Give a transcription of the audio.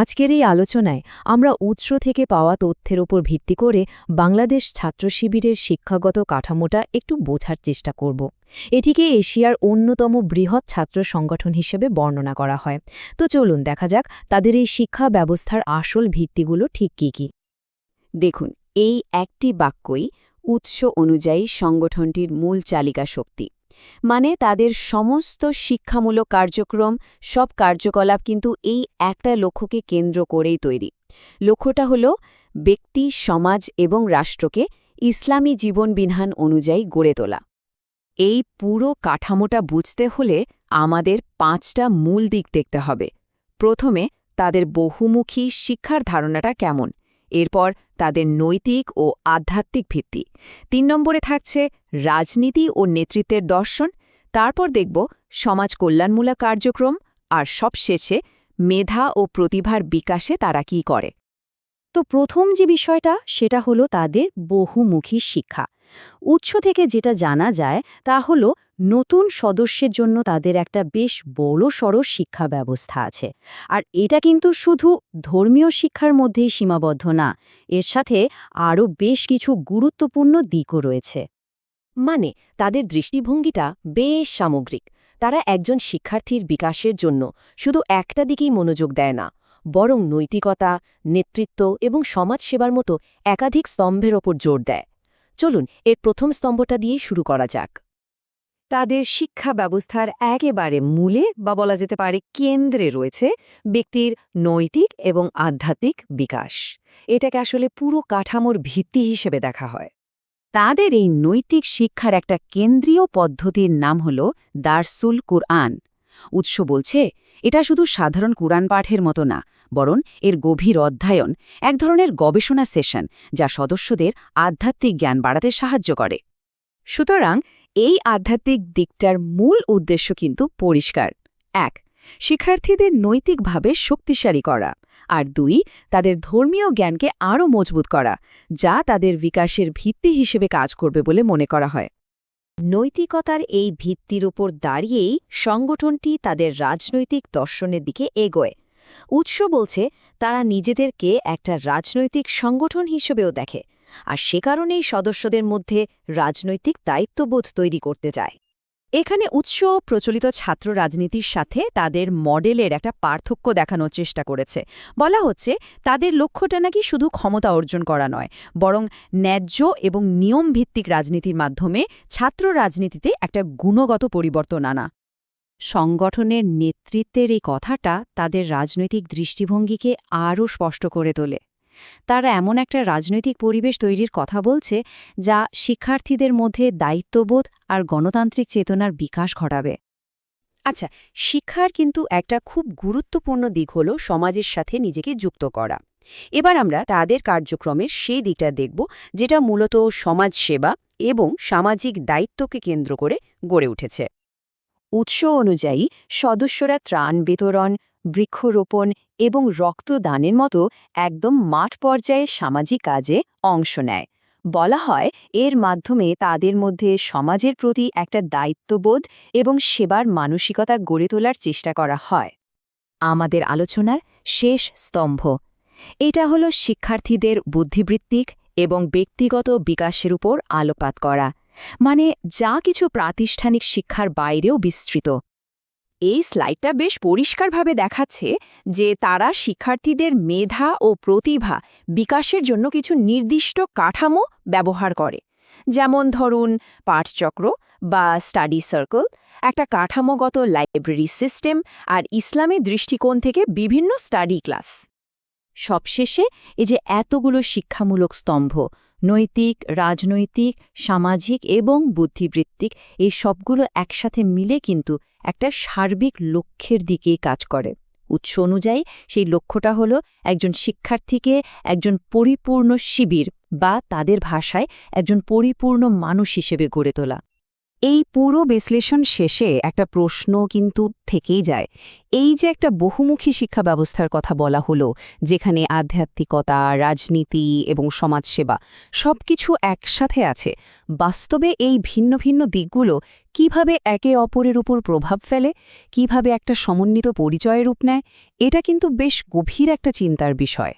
আজকের এই আলোচনায় আমরা উৎস থেকে পাওয়া তথ্যের উপর ভিত্তি করে বাংলাদেশ ছাত্র শিবিরের শিক্ষাগত কাঠামোটা একটু বোঝার চেষ্টা করব। এটিকে এশিয়ার অন্যতম বৃহৎ ছাত্র সংগঠন হিসেবে বর্ণনা করা হয়। তো চলুন দেখা যাক তাদের এই শিক্ষা ব্যবস্থার আসল ভিত্তিগুলো ঠিক কী কী। দেখুন, এই একটি বাক্যই উৎস অনুযায়ী সংগঠনটির মূল চালিকা শক্তি মানে তাদের সমস্ত শিক্ষামূলক কার্যক্রম, সব কার্যকলাপ কিন্তু এই একটা লক্ষ্যকে কেন্দ্র করেই তৈরি। লক্ষ্যটা হল ব্যক্তি, সমাজ এবং রাষ্ট্রকে ইসলামী জীবনবিধান অনুযায়ী গড়ে তোলা। এই পুরো কাঠামোটা বুঝতে হলে আমাদের পাঁচটা মূল দিক দেখতে হবে। প্রথমে, তাদের বহুমুখী শিক্ষার ধারণাটা কেমন? এরপর তাদের নৈতিক ও আধ্যাত্মিক ভিত্তি। তিন নম্বরে থাকছে রাজনীতি ও নেতৃত্বের দর্শন। তারপর দেখব সমাজ কল্যাণমূলক কার্যক্রম আর সবশেষে মেধা ও প্রতিভার বিকাশে তারা কি করে। তো প্রথম যে বিষয়টা, সেটা হলো তাদের বহুমুখী শিক্ষা। উৎস থেকে যেটা জানা যায় তা হলো নতুন সদস্যের জন্য তাদের একটা বেশ বড় সড় শিক্ষা ব্যবস্থা আছে। আর এটা কিন্তু শুধু ধর্মীয় শিক্ষার মধ্যেই সীমাবদ্ধ না, এর সাথে আরও বেশ কিছু গুরুত্বপূর্ণ দিকও রয়েছে। মানে তাদের দৃষ্টিভঙ্গিটা বেশ সামগ্রিক। তারা একজন শিক্ষার্থীর বিকাশের জন্য শুধু একটা দিকেই মনোযোগ দেয় না, বরং নৈতিকতা, নেতৃত্ব এবং সমাজসেবার মতো একাধিক স্তম্ভের ওপর জোর দেয়। চলুন, এর প্রথম স্তম্ভটা দিয়েই শুরু করা যাক। তাদের শিক্ষা ব্যবস্থার একেবারে মূলে বা বলা যেতে পারে কেন্দ্রে রয়েছে ব্যক্তির নৈতিক এবং আধ্যাত্মিক বিকাশ। এটাকে আসলে পুরো কাঠামোর ভিত্তি হিসেবে দেখা হয়। তাদের এই নৈতিক শিক্ষার একটা কেন্দ্রীয় পদ্ধতির নাম হল দারসুল কুরআন। উৎস বলছে, এটা শুধু সাধারণ কুরআন পাঠের মতো না বরং এর গভীর অধ্যয়ন এক ধরনের গবেষণা সেশন যা সদস্যদের আধ্যাত্মিক জ্ঞান বাড়াতে সাহায্য করে। সুতরাং এই আধ্যাত্মিক দিকটার মূল উদ্দেশ্য কিন্তু পরিষ্কার। এক, শিক্ষার্থীদের নৈতিকভাবে শক্তিশালী করা। আর দুই, তাদের ধর্মীয় জ্ঞানকে আরও মজবুত করা, যা তাদের বিকাশের ভিত্তি হিসেবে কাজ করবে বলে মনে করা হয়। নৈতিকতার এই ভিত্তির উপর দাঁড়িয়েই সংগঠনটি তাদের রাজনৈতিক দর্শনের দিকে এগোয়। উৎস বলছে, তারা নিজেদেরকে একটা রাজনৈতিক সংগঠন হিসেবেও দেখে, আর সে কারণেই সদস্যদের মধ্যে রাজনৈতিক দায়িত্ববোধ তৈরি করতে চায়। এখানে উৎস প্রচলিত ছাত্র রাজনীতির সাথে তাদের মডেলের একটা পার্থক্য দেখানোর চেষ্টা করেছে। বলা হচ্ছে, তাদের লক্ষ্যটা নাকি শুধু ক্ষমতা অর্জন করা নয়, বরং ন্যায্য এবং নিয়মভিত্তিক রাজনীতির মাধ্যমে ছাত্র রাজনীতিতে একটা গুণগত পরিবর্তন আনা। সংগঠনের নেতৃত্বের এই কথাটা তাদের রাজনৈতিক দৃষ্টিভঙ্গিকে আরও স্পষ্ট করে তোলে। তারা এমন একটা রাজনৈতিক পরিবেশ তৈরির কথা বলছে, যা শিক্ষার্থীদের মধ্যে দায়িত্ববোধ আর গণতান্ত্রিক চেতনার বিকাশ ঘটাবে। আচ্ছা শিক্ষার কিন্তু একটা খুব গুরুত্বপূর্ণ দিক হল সমাজের সাথে নিজেকে যুক্ত করা। এবার আমরা তাদের কার্যক্রমের সেই দিকটা দেখব, যেটা মূলত সমাজসেবা এবং সামাজিক দায়িত্বকে কেন্দ্র করে গড়ে উঠেছে। উৎস অনুযায়ী সদস্যরা ত্রাণ বিতরণ, বৃক্ষরোপণ এবং রক্তদানের মতো একদম মাঠ পর্যায়ে সামাজিক কাজে অংশ নেয়। বলা হয়, এর মাধ্যমে তাদের মধ্যে সমাজের প্রতি একটা দায়িত্ববোধ এবং সেবার মানসিকতা গড়ে তোলার চেষ্টা করা হয়। আমাদের আলোচনার শেষ স্তম্ভ। এটা হলো শিক্ষার্থীদের বুদ্ধিবৃত্তিক এবং ব্যক্তিগত বিকাশের উপর আলোপাত করা। মানে যা কিছু প্রাতিষ্ঠানিক শিক্ষার বাইরেও বিস্তৃত। এই স্লাইডটা বেশ পরিষ্কারভাবে দেখাচ্ছে যে তারা শিক্ষার্থীদের মেধা ও প্রতিভা বিকাশের জন্য কিছু নির্দিষ্ট কাঠামো ব্যবহার করে। যেমন ধরুন, পাঠচক্র বা স্টাডি সার্কেল, একটা কাঠামোগত লাইব্রেরি সিস্টেম আর ইসলামী দৃষ্টিকোণ থেকে বিভিন্ন স্টাডি ক্লাস। সবশেষে এই যে এতগুলো শিক্ষামূলক স্তম্ভ, নৈতিক, রাজনৈতিক, সামাজিক এবং বুদ্ধিবৃত্তিক, এই সবগুলো একসাথে মিলে কিন্তু একটা সার্বিক লক্ষ্যের দিকেই কাজ করে। উৎস অনুযায়ী সেই লক্ষ্যটা হলো একজন শিক্ষার্থীকে একজন পরিপূর্ণ শিবির বা তাদের ভাষায় একজন পরিপূর্ণ মানুষ হিসেবে গড়ে তোলা। এই পুরো বিশ্লেষণ শেষে একটা প্রশ্ন কিন্তু থেকেই যায়। এই যে একটা বহুমুখী শিক্ষা ব্যবস্থার কথা বলা হলো, যেখানে আধ্যাত্মিকতা, রাজনীতি এবং সমাজসেবা সবকিছু একসাথে আছে, বাস্তবে এই ভিন্ন ভিন্ন দিকগুলো কীভাবে একে অপরের উপর প্রভাব ফেলে, কীভাবে একটা সমন্বিত পরিচয়ের রূপ নেয়, এটা কিন্তু বেশ গভীর একটা চিন্তার বিষয়।